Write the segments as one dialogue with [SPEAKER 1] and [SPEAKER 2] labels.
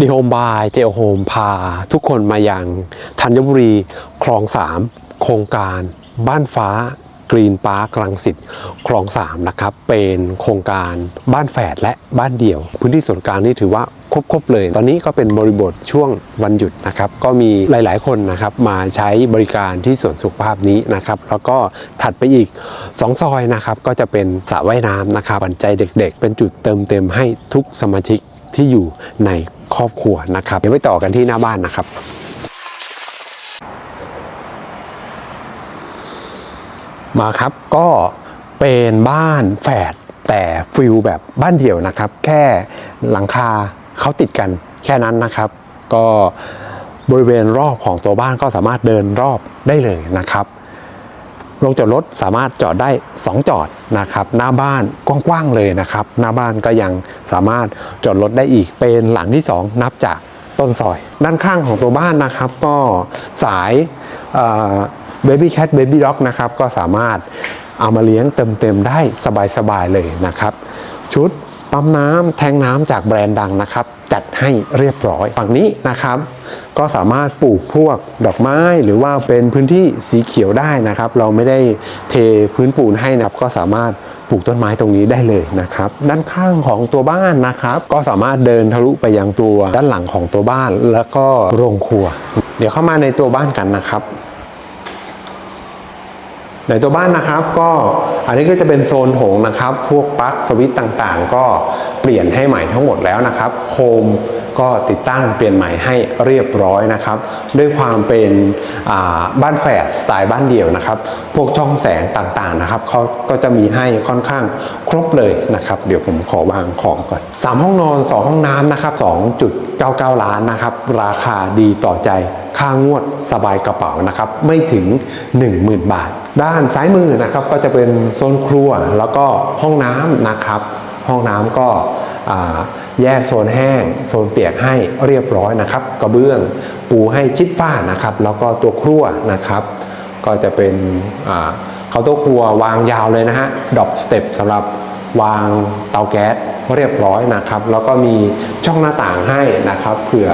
[SPEAKER 1] ดีโฮมบายเจลโฮมพา ทุกคนมายังธัญบุรีคลอง 3 โครงการบ้านฟ้ากรีนปาร์คลังสิตคลอง 3 นะครับ เป็นโครงการบ้านแฝดและบ้านเดี่ยว พื้นที่ส่วนกลางนี่ถือว่าครบๆเลย ตอนนี้ก็เป็นบริบทช่วงวันหยุดนะครับ ก็มีหลายๆคนนะครับมาใช้บริการที่สวนสุขภาพนี้นะครับ แล้วก็ถัดไปอีก 2 ซอยนะครับ ก็จะเป็นสระว่ายน้ำนะครับปันใจเด็กๆ เป็นจุดเติมเต็มให้ทุกสมาชิกที่อยู่ใน ครอบครัวนะครับเดี๋ยวไปต่อกันที่หน้าบ้านนะครับมาครับก็เป็นบ้านแฝดแต่ฟิลแบบบ้านเดี่ยวนะครับ แค่หลังคาเขาติดกันแค่นั้นนะครับ ก็บริเวณรอบของตัวบ้านก็สามารถเดินรอบได้เลยนะครับ ลงจอดรถสามารถจอดได้ 2 จอดนะครับ หน้าบ้านกว้างๆเลยนะครับ หน้าบ้านก็ยังสามารถจอดรถได้อีกเป็นหลังที่ 2 นับจากต้นซอย ด้านข้างของตัวบ้านนะครับก็สายเบบี้แคทเบบี้ด็อกนะครับก็สามารถเอามาเลี้ยงเต็มๆได้สบายๆเลยนะครับ ชุด ปั๊มน้ำแทงน้ำจากแบรนด์ดังนะครับ จัดให้เรียบร้อยฝั่งนี้นะครับ ก็สามารถปลูกพวกดอกไม้หรือว่าเป็นพื้นที่สีเขียวได้นะครับ เราไม่ได้เทพื้นปูนให้นะครับก็สามารถปลูกต้นไม้ตรงนี้ได้เลยนะครับ ด้านข้างของตัวบ้านนะครับ ก็สามารถเดินทะลุไปยังตัวด้านหลังของตัวบ้าน แล้วก็โรงครัว เดี๋ยวเข้ามาในตัวบ้านกันนะครับ ในตัวบ้านนะครับก็อันนี้ก็จะเป็นโซนโถงนะครับ พวกปลั๊กสวิตต่างๆ ก็เปลี่ยนให้ใหม่ทั้งหมดแล้วนะครับ โคมก็ติดตั้งเปลี่ยนใหม่ให้เรียบร้อยนะครับ ด้วยความเป็นบ้านแฝดสไตล์บ้านเดี่ยวนะครับ พวกช่องแสงต่างๆนะครับเขาก็จะมีให้ค่อนข้างครบเลยนะครับ เดี๋ยวผมขอวางของก่อนสามห้องนอนสองห้องน้ำนะครับ 2.99 ล้านนะครับ ราคาดีต่อใจ ค่างวดสบายกระเป๋านะครับไม่ถึง 10,000 บาท ด้านซ้ายมือนะครับก็จะเป็นโซนครัวแล้วก็ห้องน้ำนะครับ ห้องน้ำก็แยกโซนแห้ง โซนเปียกให้เรียบร้อยนะครับ กระเบื้องปูให้ชิดฝ้านะครับ แล้วก็ตัวครัวนะครับ ก็จะเป็นเคาน์เตอร์ครัววางยาวเลยนะฮะดรอปสเต็ปสำหรับวางเตาแก๊สเรียบร้อยนะครับ แล้วก็มีช่องหน้าต่างให้นะครับเผื่อ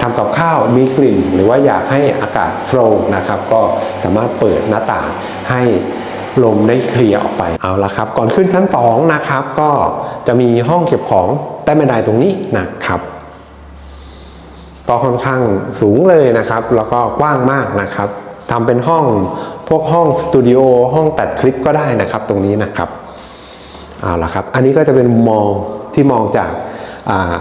[SPEAKER 1] ทำกับข้าวมีกลิ่น หรือว่าอยากให้อากาศโฟล์นะครับก็สามารถเปิดหน้าต่างให้ลมได้เคลียร์ออกไปเอาละครับ ก่อนขึ้นชั้น2นะครับก็จะมีห้องเก็บของใต้บันไดตรงนี้นะครับก็ค่อนข้างสูงเลยนะครับ แล้วก็กว้างมากนะครับทำเป็นห้องพวกห้องสตูดิโอห้องตัดคลิปก็ได้นะครับ ตรงนี้นะครับเอาละครับ อันนี้ก็จะเป็นมองที่มองจากา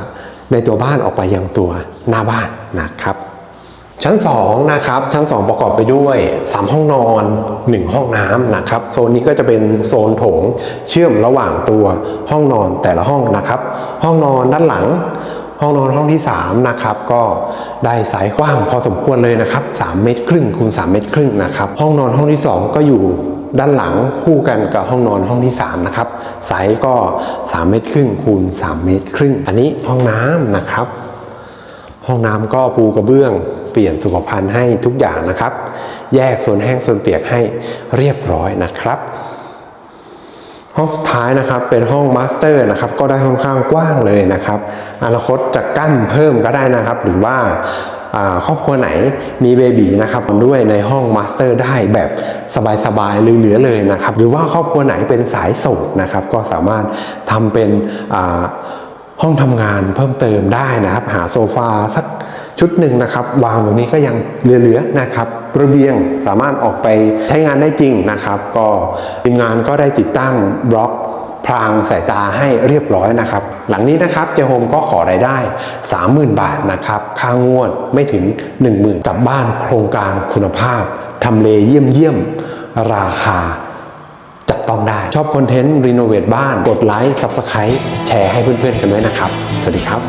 [SPEAKER 1] ในตัวบ้านออกไปยังตัวหน้าบ้านนะครับ ชั้น2นะครับชั้น 2 ประกอบไปด้วย 3 ห้องนอน 1 ห้องน้ำนะครับ โซนนี้ก็จะเป็นโซนโถงเชื่อมระหว่างตัวห้องนอนแต่ละห้องนะครับ ห้องนอนด้านหลังห้องนอนห้องที่3นะครับก็ได้สายกว้างพอสมควรเลยนะครับ3เมตรครึ่งคูณ3เมตรครึ่งนะครับห้องนอนห้องที่ 2 ก็อยู่ ด้านหลังคู่กันกับห้องนอนห้องที่3นะครับไซส์ก็ 3 เมตรครึ่งคูณ 3 เมตรครึ่ง อันนี้ห้องน้ำนะครับ ห้องน้ำก็ปูกระเบื้อง เปลี่ยนสุขภัณฑ์ให้ทุกอย่างนะครับ แยกส่วนแห้งส่วนเปียกให้เรียบร้อยนะครับ ห้องสุดท้ายนะครับเป็นห้องมาสเตอร์นะครับก็ได้ค่อนข้างกว้างเลยนะครับ อนาคตจะกั้นเพิ่มก็ได้นะครับ หรือว่าอ่า ครอบครัวไหนมีเบบีนะครับด้วยในห้องมาสเตอร์ได้แบบสบายๆเหลือๆเลยนะครับ หรือว่าครอบครัวไหนเป็นสายโสดนะครับ ก็สามารถทำเป็นห้องทำงานเพิ่มเติมได้นะครับ หาโซฟาสักชุดหนึ่งนะครับวางตรงนี้ก็ยังเหลือๆนะครับระเบียงสามารถออกไปใช้งานได้จริงนะครับ ก็ทีมงานก็ได้ติดตั้งบล็อก พรางสายตาให้เรียบร้อยนะครับ หลังนี้นะครับเจโฮมก็ขอรายได้ 30,000 บาทนะครับ ค่างวดไม่ถึง 10,000 กับบ้านโครงการคุณภาพทำเลเยี่ยมเยี่ยมราคาจับต้องได้ ชอบคอนเทนต์รีโนเวทบ้าน กดไลค์ Subscribe แชร์ให้เพื่อนๆกันด้วยนะครับ สวัสดีครับ